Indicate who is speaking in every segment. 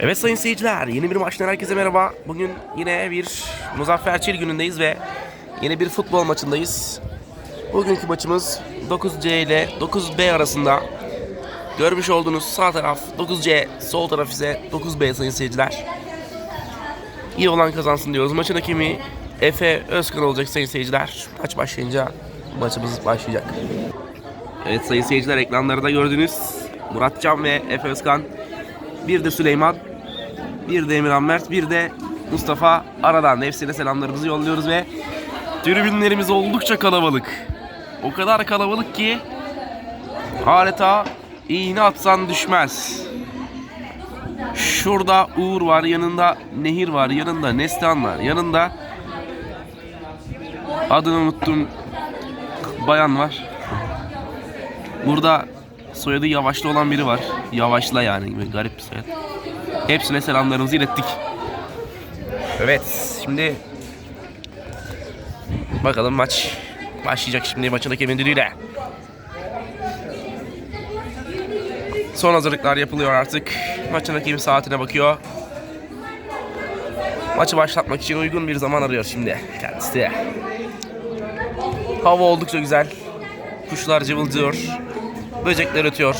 Speaker 1: Evet sayın seyirciler, yeni bir maçtan herkese merhaba. Bugün yine bir Muzaffer Çil günündeyiz ve yeni bir futbol maçındayız. Bugünkü maçımız 9C ile 9B arasında. Görmüş olduğunuz sağ taraf 9C, sol taraf ise 9B sayın seyirciler. İyi olan kazansın diyoruz. Maçın hakemi Efe Özkan olacak sayın seyirciler. Maç başlayınca maçımız başlayacak. Evet sayın seyirciler ekranlarda gördüğünüz Muratcan ve Efe Özkan. Bir de Süleyman. Bir de Emirhan Mert. Bir de Mustafa Aradan. Hepsine selamlarımızı yolluyoruz ve tribünlerimiz oldukça kalabalık. O kadar kalabalık ki adeta iğne atsan düşmez. Şurada Uğur var, yanında Nehir var, yanında Neslihan var, yanında adını unuttum bayan var. Burada soyadı Yavaşlı olan biri var. Yavaşla yani gibi garip bir soyad. Hepsine selamlarımızı ilettik. Evet şimdi bakalım maç başlayacak şimdi maçın hakemin düdüğüyle. Son hazırlıklar yapılıyor artık. Maçın hakemi saatine bakıyor. Maçı başlatmak için uygun bir zaman arıyor şimdi kendisi. Hava oldukça güzel. Kuşlar cıvıldıyor. Böcekler ötüyor.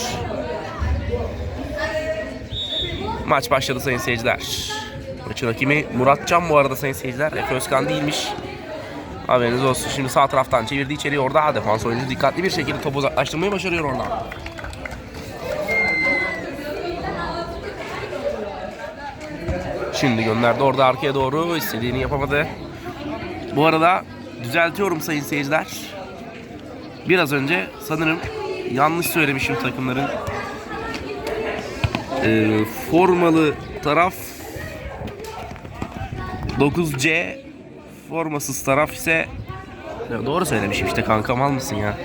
Speaker 1: Maç başladı sayın seyirciler. Maçın hakemi Muratcan bu arada sayın seyirciler. Efe Özkan değilmiş. Haberiniz olsun. Şimdi sağ taraftan çevirdi içeriye orada. Defans oyuncu dikkatli bir şekilde topu uzaklaştırmayı başarıyor orada. Şimdi gönderdi orada arkaya doğru. istediğini yapamadı. Bu arada düzeltiyorum sayın seyirciler. Biraz önce sanırım yanlış söylemişim takımların. Ee, formalı taraf 9C formasız taraf ise Ya doğru söylemişim işte kankam al mısın ya?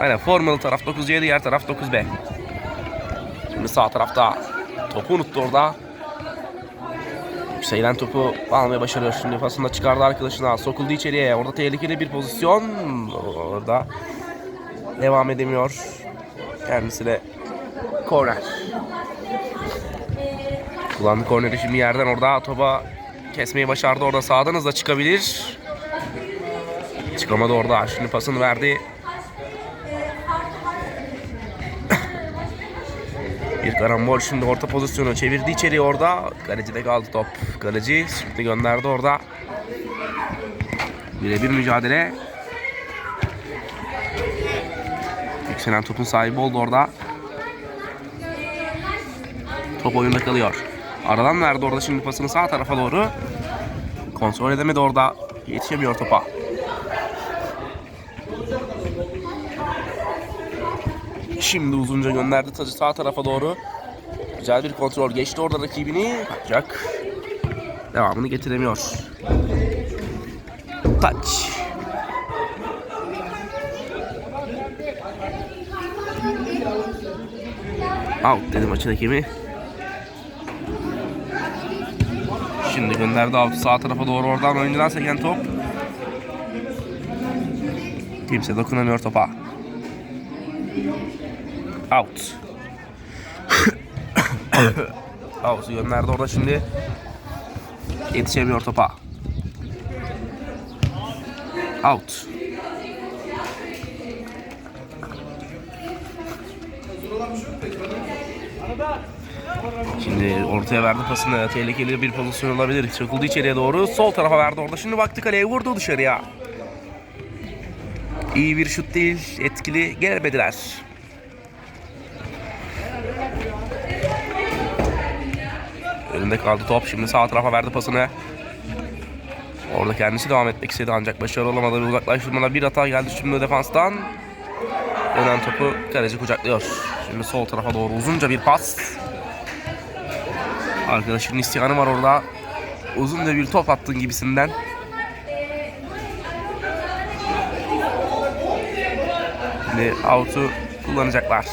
Speaker 1: Aynen formalı taraf 9C diğer taraf 9B. Şimdi sağ tarafta topu unuttu orada. Yükselen topu almaya başarıyor. Şimdi pasında çıkardı arkadaşına. Sokuldu içeriye. Orada tehlikeli bir pozisyon. Orada devam edemiyor. Kendisi de korner. Kullandı korneri şimdi yerden orada topa kesmeyi başardı. Orada sağdan hızla çıkabilir. Çıkamadı orada. Şimdi pasını verdi. Bir karambol şimdi orta pozisyonu çevirdi içeri orada. Kaleci de kaldı top. Kaleci şimdi gönderdi orada. Birebir mücadele. Yükselen topun sahibi oldu orada. Top oyunda kalıyor. Aradan verdi orada şimdi pasını sağ tarafa doğru. Kontrol edemedi orada. Yetişemiyor topa. Şimdi uzunca gönderdi tacı sağ tarafa doğru. Güzel bir kontrol geçti orada rakibini. Ancak devamını getiremiyor. Taç. Out dedi maçın hakemi. Şimdi gönderdi out sağ tarafa doğru oradan oyuncudan seken top. Kimse dokunamıyor topa. Out. Out'u gönderdi orada şimdi. Yetişemiyor topa. Out. Şimdi ortaya verdi pasını. Tehlikeli bir pozisyon olabilir. Çakıldı içeriye doğru. Sol tarafa verdi orada. Şimdi baktı kaleye vurdu dışarıya. İyi bir şut değil. Etkili gelemediler. Önünde kaldı top. Şimdi sağ tarafa verdi pasını. Orada kendisi devam etmek istedi ancak başarılı olamadı. Bir uzaklaştırmada bir hata geldi şimdi defanstan. Dönen topu kaleci kucaklıyor. Şimdi sol tarafa doğru uzunca bir pas. Arkadaşının isyanı var orada. Uzunca bir top attın gibisinden. Şimdi out'u kullanacaklar.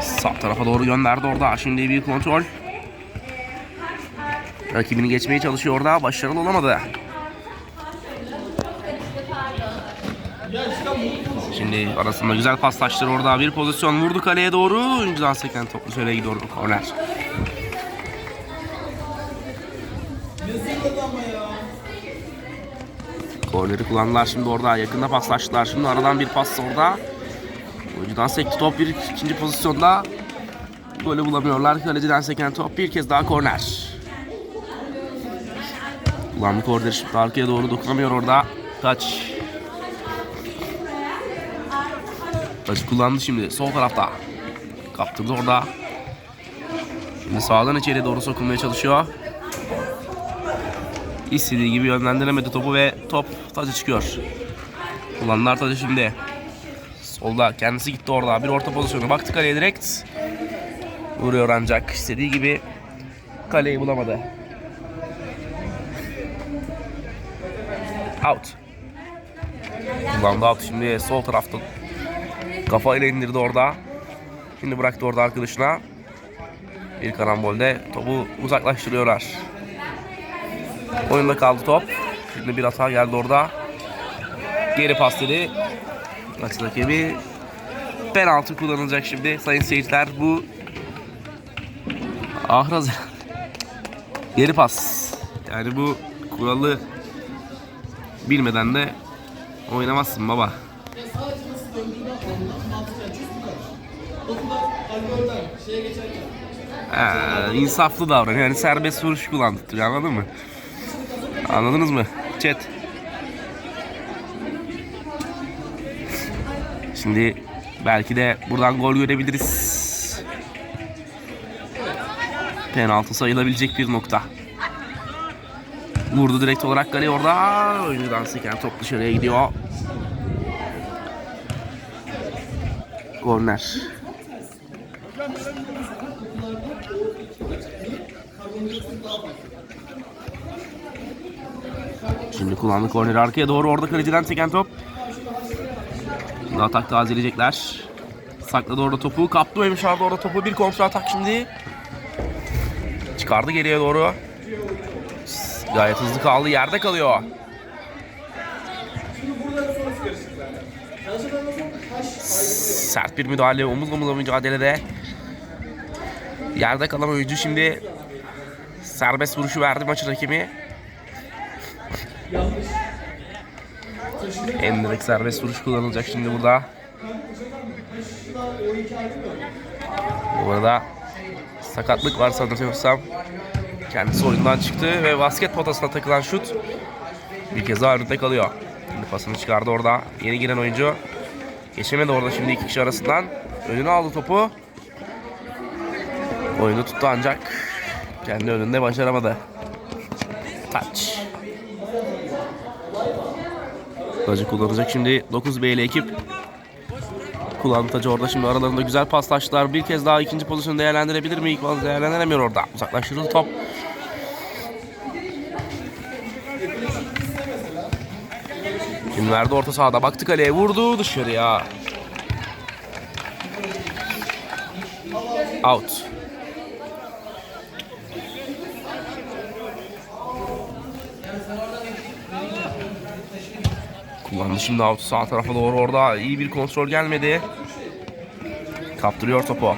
Speaker 1: Sağ tarafa doğru gönderdi orada. Şimdi bir kontrol. Rakibini geçmeye çalışıyor orada. Başarılı olamadı. Şimdi arasında güzel paslaştır orada bir pozisyon vurdu kaleye doğru. Oyuncudan seken toplu şöyle gidiyor korner. Korneri kullandılar şimdi orada yakında paslaştılar. Şimdi aradan bir pas orada. Oyuncudan sekti top bir ikinci pozisyonda. Golü bulamıyorlar. Kaleciden seken top bir kez daha korner. Kullandı korneri şimdi arkaya doğru dokunamıyor orada. Taç. Taç kullandı şimdi sol tarafta. Kaptırdı orada. Şimdi sağdan içeri doğru sokulmaya çalışıyor. İstediği gibi yönlendiremedi topu ve top tacı çıkıyor. Kullandılar tacı şimdi. Solda kendisi gitti orada. Bir orta pozisyonu. Baktı kaleye direkt. Vuruyor ancak istediği gibi kaleyi bulamadı. Out. Kullandı out. Şimdi sol tarafta kafayla indirdi orada. Şimdi bıraktı orada arkadaşına. Bir karambolde topu uzaklaştırıyorlar. Oyunda kaldı top. Şimdi bir hata geldi orada. Geri pas dedi. Maç rakibi penaltı kullanılacak şimdi sayın seyirciler. Bu Ahraz geri pas. Yani bu kuralı bilmeden de oynamazsın baba. Ee, insaflı davran. Yani serbest vuruş kullandırıyor anladın mı? Anladınız mı? Chat. Şimdi belki de buradan gol görebiliriz. Penaltı sayılabilecek bir nokta. Vurdu direkt olarak kaleye orada. Oyuncudan seken top dışarıya gidiyor. Korner. Şimdi kullandı korneri arkaya doğru orada kaleciden seken top. Şimdi atak tazeleyecekler. Sakladı orada topu. Kaptı Memiş aldı orada topu. Bir kontra atak şimdi. Çıkardı geriye doğru. Gayet hızlı kaldı. Yerde kalıyor. Sert bir müdahale. Omuz omuza mücadelede. Yerde kalan oyuncu şimdi serbest vuruşu verdi maçın hakemi. Endirek serbest vuruş kullanılacak şimdi burada. Bu arada sakatlık var sanıyorsam. Kendisi oyundan çıktı ve basket potasına takılan şut bir kez daha önünde kalıyor. Şimdi pasını çıkardı orada. Yeni giren oyuncu geçemedi orada şimdi iki kişi arasından. Önüne aldı topu. Oyunu tuttu ancak kendi önünde başaramadı. Touch. Tacı kullanacak şimdi 9 B'li ekip. Kullandı tacı orada şimdi aralarında güzel paslaştılar. Bir kez daha ikinci pozisyonu değerlendirebilir mi? İlk değerlendiremiyor orada. Uzaklaştırıldı top. Şimdi verdi orta sahada. Baktı kaleye vurdu dışarıya. Out. Kullandı şimdi out sağ tarafa doğru orada iyi bir kontrol gelmedi. Kaptırıyor topu.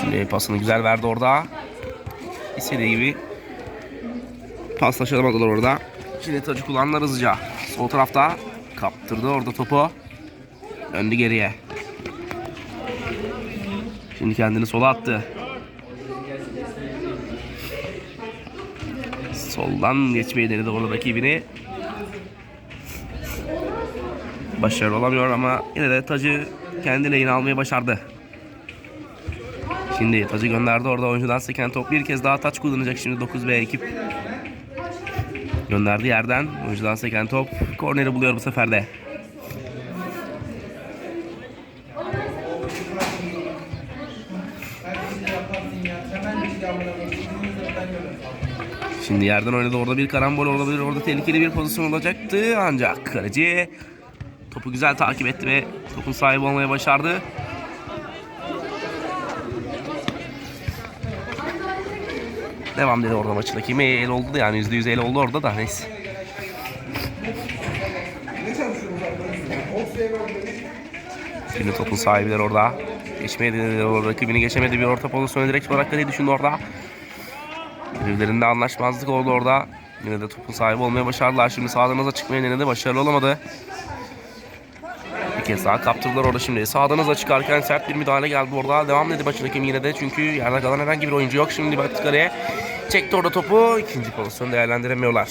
Speaker 1: Şimdi pasını güzel verdi orada. İstediği gibi paslaşamadılar orada. Şimdi tacı kullandılar hızlıca. Sol tarafta kaptırdı orada topu. Döndü geriye. Şimdi kendini sola attı. Soldan geçmeyi denedi orada rakibini. Başarılı olamıyor ama yine de tacı kendi lehine almayı başardı. Şimdi tacı gönderdi orada oyuncudan seken top bir kez daha taç kullanacak şimdi 9B ekip. Gönderdi yerden oyuncudan seken top korneri buluyor bu sefer de. Şimdi yerden oynadı orada bir karambol olabilir orada tehlikeli bir pozisyon olacaktı ancak kaleci topu güzel takip etti ve topun sahibi olmaya başardı. Devam dedi orada maçın hakemi el oldu da yani %100 el oldu orada da neyse. Şimdi topun sahibiler orada. Geçmeye denediler orada. Rakibini geçemedi bir orta pozisyonu direkt olarak kaleyi düşündü orada. Birbirlerinde anlaşmazlık oldu orada. Yine de topun sahibi olmaya başardılar. Şimdi sağdan çıkmaya denedi. Başarılı olamadı. Kez daha kaptırdılar orada şimdi. Sağdan hıza çıkarken sert bir müdahale geldi orada. Devam dedi maçın hakemi yine de. Çünkü yerde kalan herhangi bir oyuncu yok. Şimdi baktı kaleye. Çekti orada topu. İkinci pozisyonu değerlendiremiyorlar.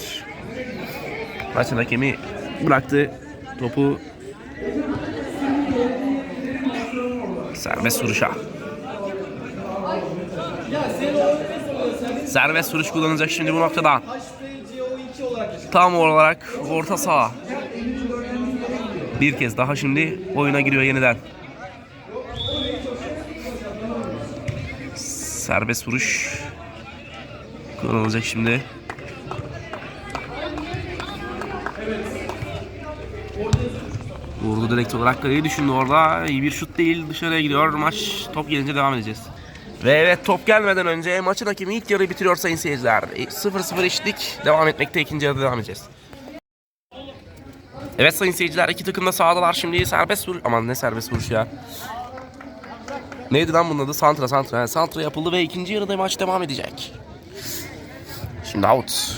Speaker 1: Maçın hakemi bıraktı topu. Serbest vuruşa. Serbest vuruş kullanacak şimdi bu noktada. Tam olarak orta saha. Bir kez daha şimdi oyuna giriyor yeniden. Serbest vuruş kullanılacak şimdi. Vurdu direkt olarak kaleyi düşündü orada. İyi bir şut değil dışarıya gidiyor. Maç top gelince devam edeceğiz. Ve evet top gelmeden önce maçın hakemi ilk yarıyı bitiriyor sayın seyirciler. 0-0 eşitlik devam etmekte ikinci yarıda devam edeceğiz. Evet sayın seyirciler iki takım da sahadalar şimdi serbest vuruş. Aman ne serbest vuruş ya. Neydi lan bunun adı? Santra Santra. Yani Santra yapıldı ve ikinci yarıda maç devam edecek. Şimdi out.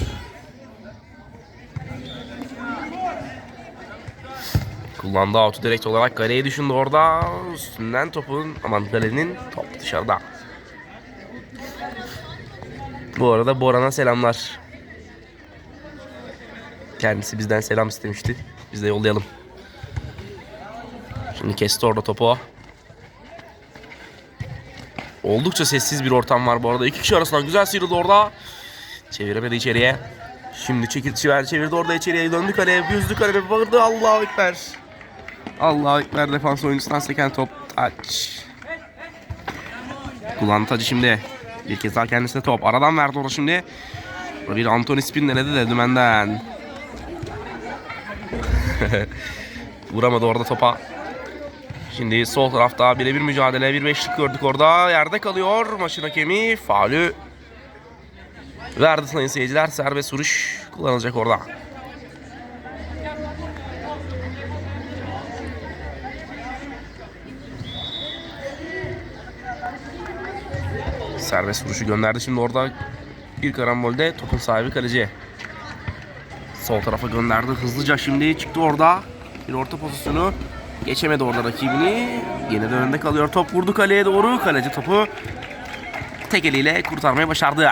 Speaker 1: Kullandı out'u direkt olarak kaleye düşündü orada. Üstünden topun aman kalenin top dışarıda. Bu arada Boran'a selamlar. Kendisi bizden selam istemişti. Biz de yollayalım. Şimdi kesti orada topu. Oldukça sessiz bir ortam var bu arada. İki kişi arasından güzel sıyrıldı orada. Çeviremedi içeriye. Şimdi çekil çevir çevirdi orada içeriye döndü kaleye. Yüzdü kaleye bağırdı. Allahu Ekber. Allahu Ekber defans oyuncusundan seken top. Taç. Kullandı tacı şimdi. Bir kez daha kendisine top. Aradan verdi orada şimdi. Bir Anthony Spin denedi de dümenden. Vuramadı orada topa. Şimdi sol tarafta birebir mücadele. Bir beşlik gördük orada. Yerde kalıyor. Maçın hakemi faulü verdi sayın seyirciler. Serbest vuruş kullanılacak orada. Serbest vuruşu gönderdi. Şimdi orada bir karambolde topun sahibi kaleci. Sol tarafa gönderdi. Hızlıca şimdi çıktı orada. Bir orta pozisyonu. Geçemedi orada rakibini. Yine de önünde kalıyor. Top vurdu kaleye doğru. Kaleci topu tek eliyle kurtarmayı başardı.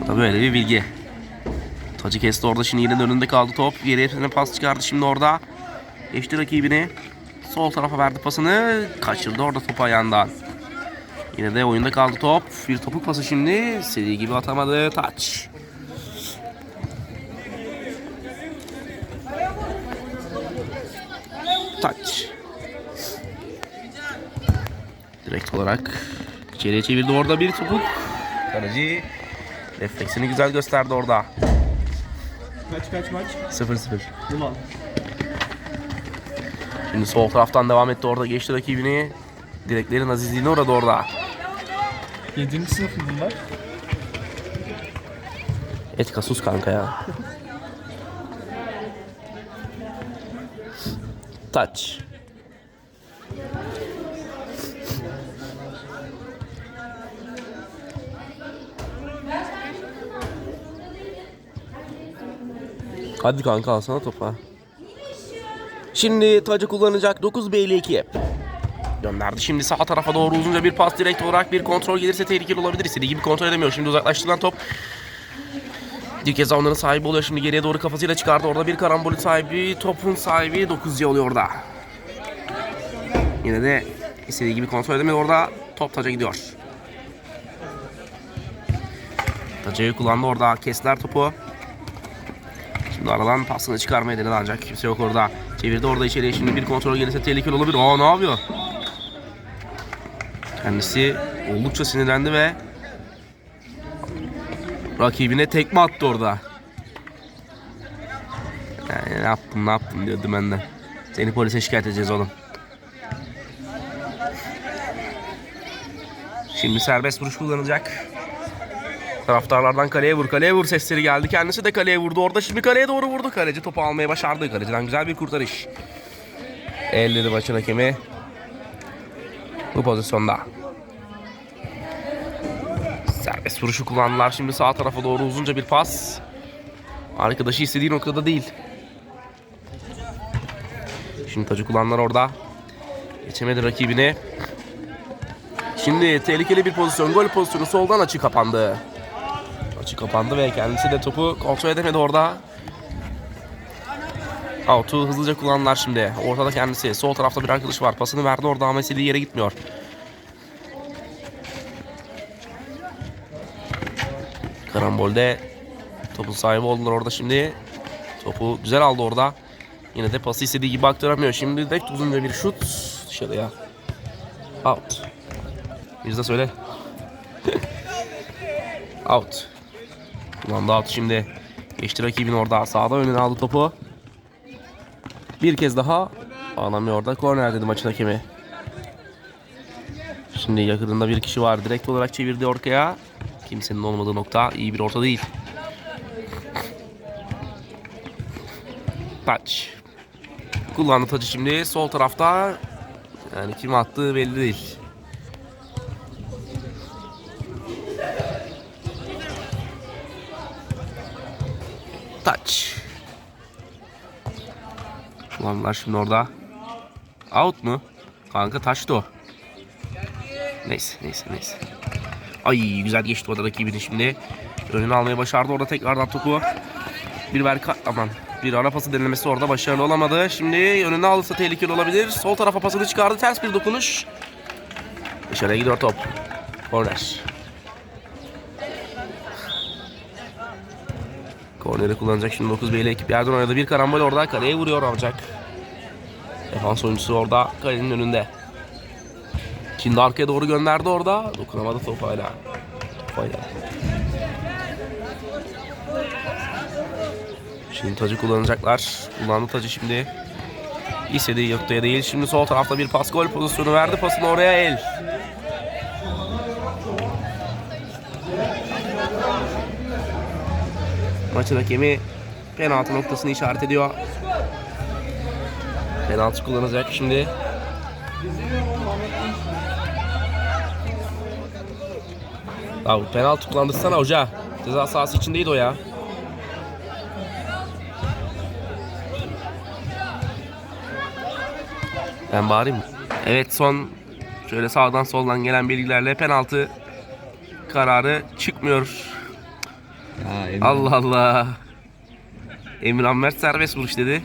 Speaker 1: Bu da böyle bir bilgi. Tacı kesti orada. Şimdi yine de önünde kaldı top. Geriye pas çıkardı şimdi orada. Geçti rakibini. Sol tarafa verdi pasını. Kaçırdı orada topu ayağından. Yine de oyunda kaldı top. Bir topuk pası şimdi. Seri gibi atamadı. Taç. Taç. Direkt olarak içeriye çevirdi orada bir topuk. Kaleci refleksini güzel gösterdi orada.
Speaker 2: Kaç kaç maç?
Speaker 1: 0-0.
Speaker 2: Ulan.
Speaker 1: Şimdi sol taraftan devam etti orada geçti rakibini. Direklerin azizliğine uğradı orada.
Speaker 2: 7. sınıf bunlar?
Speaker 1: Etika sus kanka ya. Touch. Hadi kanka alsana topa. Şimdi tacı kullanacak 9 B'li ekip. Gönderdi şimdi sağ tarafa doğru uzunca bir pas direkt olarak bir kontrol gelirse tehlikeli olabilir. İstediği gibi kontrol edemiyor. Şimdi uzaklaştırılan top bir kez onların sahibi oluyor. Şimdi geriye doğru kafasıyla çıkardı. Orada bir karambolün sahibi, topun sahibi 9 oluyor orada. Yine de istediği gibi kontrol edemiyor. Orada top taca gidiyor. Tacayı kullandı orada. Kestiler topu. Şimdi aradan pasını çıkarmaya denedi ancak kimse yok orada. Çevirdi orada içeriye. Şimdi bir kontrol gelirse tehlikeli olabilir. Aa ne yapıyor? Kendisi oldukça sinirlendi ve rakibine tekme attı orada. Yani ne yaptım ne yaptım diyor dümenden. Seni polise şikayet edeceğiz oğlum. Şimdi serbest vuruş kullanılacak. Taraftarlardan kaleye vur, kaleye vur sesleri geldi. Kendisi de kaleye vurdu. Orada şimdi kaleye doğru vurdu. Kaleci topu almayı başardı. Kaleciden güzel bir kurtarış. Elledi maçın hakemi. Bu pozisyonda. Serbest vuruşu kullandılar. Şimdi sağ tarafa doğru uzunca bir pas. Arkadaşı istediği noktada değil. Şimdi tacı kullandılar orada. Geçemedi rakibini. Şimdi tehlikeli bir pozisyon. Gol pozisyonu soldan açı kapandı. Açı kapandı ve kendisi de topu kontrol edemedi orada. Out'u hızlıca kullandılar şimdi. Ortada kendisi. Sol tarafta bir arkadaş var. Pasını verdi orada ama istediği yere gitmiyor. Karambolde topun sahibi oldular orada şimdi. Topu güzel aldı orada. Yine de pası istediği gibi aktaramıyor. Şimdi de uzunca bir şut dışarıya. Out. Mirza söyle. out. Kullandı out şimdi. Geçti rakibin orada. Sağda önüne aldı topu. Bir kez daha ağlamıyor orada. Korner dedi maçın hakemi. Şimdi yakınında bir kişi var. Direkt olarak çevirdi ortaya. Kimsenin olmadığı nokta iyi bir orta değil. Taç. Kullandı taçı şimdi. Sol tarafta yani kim attığı belli değil. Taç. Kullandılar şimdi orada. Out mu? Kanka taçtı o. Neyse neyse neyse. Ay güzel geçti orada rakibini şimdi. Önünü almayı başardı orada tekrardan topu. Bir ver aman bir ara pası denemesi orada başarılı olamadı. Şimdi önüne alırsa tehlikeli olabilir. Sol tarafa pasını çıkardı. Ters bir dokunuş. Dışarıya gidiyor top. Korner. Korneri kullanacak şimdi 9 Beyli ekip yerden oynadı. Bir karambol orada kaleye vuruyor ancak. Defans oyuncusu orada kalenin önünde. Şimdi arkaya doğru gönderdi orada. Dokunamadı top hala. Hala. Şimdi tacı kullanacaklar. Kullandı tacı şimdi. İstediği noktaya değil. Şimdi sol tarafta bir pas gol pozisyonu verdi. Pasını oraya el. Maçın hakemi penaltı noktasını işaret ediyor. Penaltı kullanacak şimdi. Ya penaltı kullandırsana hoca. Ceza sahası içindeydi o ya. Ben bağırayım mı? Evet son şöyle sağdan soldan gelen bilgilerle penaltı kararı çıkmıyor.
Speaker 2: Emre.
Speaker 1: Allah Allah. Emirhan Mert serbest vuruş dedi.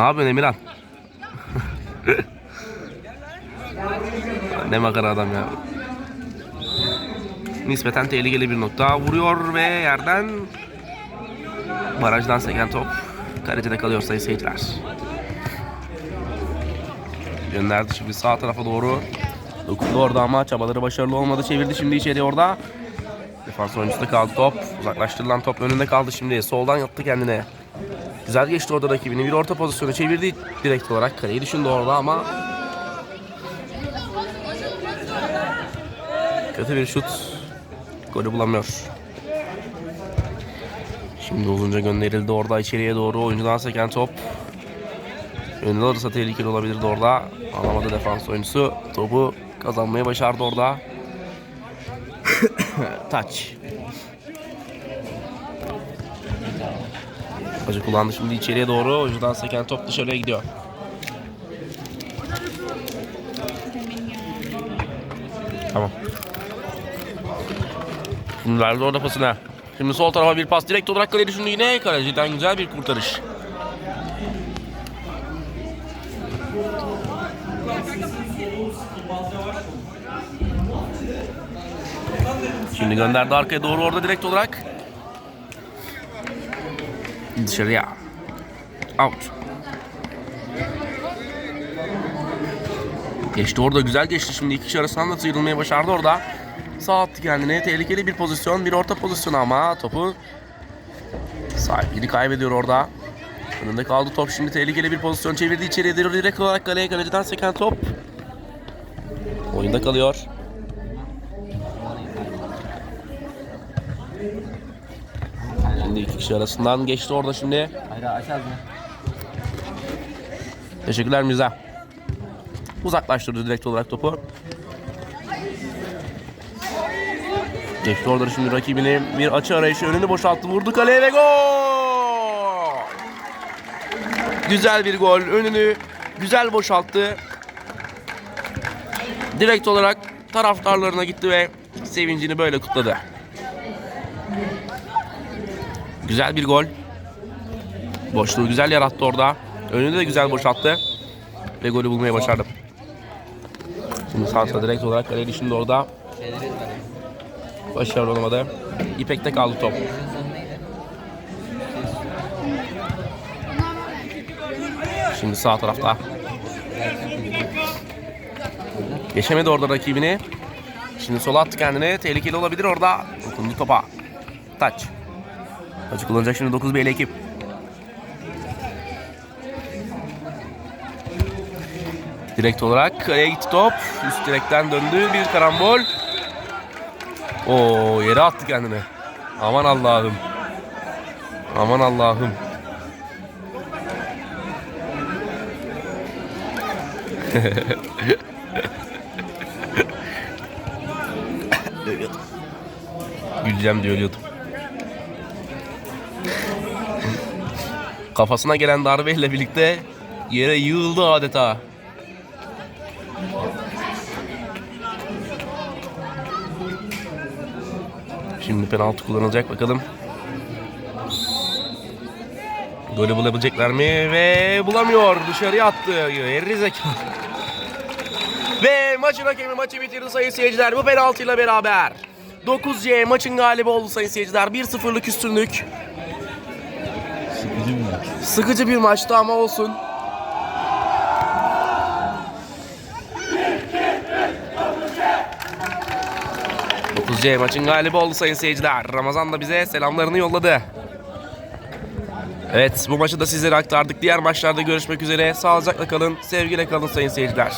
Speaker 1: Ne yapıyorsun Emirhan? ne makara adam ya. Nispeten tehlikeli bir nokta. Vuruyor ve yerden barajdan seken top kalecide kalıyor sayın seyirciler. Gönderdi şimdi sağ tarafa doğru. Dokundu orada ama çabaları başarılı olmadı. Çevirdi şimdi içeri orada. Defans oyuncusu da kaldı top. Uzaklaştırılan top önünde kaldı şimdi. Soldan yaptı kendine. Güzel geçti orada rakibini. Bir orta pozisyonu çevirdi direkt olarak. Kaleyi düşündü orada ama kötü bir şut. Golü bulamıyor. Şimdi uzunca gönderildi orada içeriye doğru. Oyuncudan seken top. Önüne alırsa tehlikeli olabilirdi orada. Alamadı defans oyuncusu. Topu kazanmayı başardı orada. Taç. Hacı kullandı şimdi içeriye doğru. Oyuncudan seken top dışarıya gidiyor. Tamam. Şimdi verdi orada pasına. Şimdi sol tarafa bir pas direkt olarak kaleye düşündü yine. Kaleciden güzel bir kurtarış. Şimdi gönderdi arkaya doğru orada direkt olarak. Dışarıya. Out. Geçti orada güzel geçti. Şimdi iki kişi arasından da sıyrılmayı başardı orada. Sağ attı kendine. Tehlikeli bir pozisyon. Bir orta pozisyonu ama topu sahibini kaybediyor orada. Önünde kaldı top şimdi tehlikeli bir pozisyon çevirdi içeriye direkt olarak kaleye kaleciden seken top. Oyunda kalıyor. Şimdi iki kişi arasından geçti orada şimdi.
Speaker 2: Hayır aç ağzını.
Speaker 1: Teşekkürler Mirza. Uzaklaştırdı direkt olarak topu. Geçti orada şimdi rakibini bir açı arayışı önünü boşalttı. Vurdu kaleye ve gol! Güzel bir gol. Önünü güzel boşalttı. Direkt olarak taraftarlarına gitti ve sevincini böyle kutladı. Güzel bir gol. Boşluğu güzel yarattı orada. Önünü de güzel boşalttı. Ve golü bulmayı başardı. Şimdi Santra direkt olarak kaleye şimdi orada. Başarılı olamadı. İpek'te kaldı top. Şimdi sağ tarafta. Geçemedi orada rakibini. Şimdi sola attı kendini. Tehlikeli olabilir orada. Dokundu topa. Taç. Taçı kullanacak şimdi 9 BL ekip. Direkt olarak kaleye gitti top. Üst direkten döndü. Bir karambol. Oo yere attı kendini. Aman Allah'ım. Aman Allah'ım. Güleceğim diye ölüyordum. Kafasına gelen darbeyle birlikte yere yığıldı adeta. Şimdi penaltı kullanılacak bakalım. Golü bulabilecekler mi? Ve bulamıyor. Dışarıya attı. Yerri zekalı. Ve maçın hakemi maçı bitirdi sayın seyirciler. Bu penaltıyla beraber. 9C maçın galibi oldu sayın seyirciler. 1-0'lık üstünlük. Sıkıcı bir maçtı ama olsun. C maçın galibi oldu sayın seyirciler. Ramazan da bize selamlarını yolladı. Evet bu maçı da sizlere aktardık. Diğer maçlarda görüşmek üzere. Sağlıcakla kalın, sevgiyle kalın sayın seyirciler.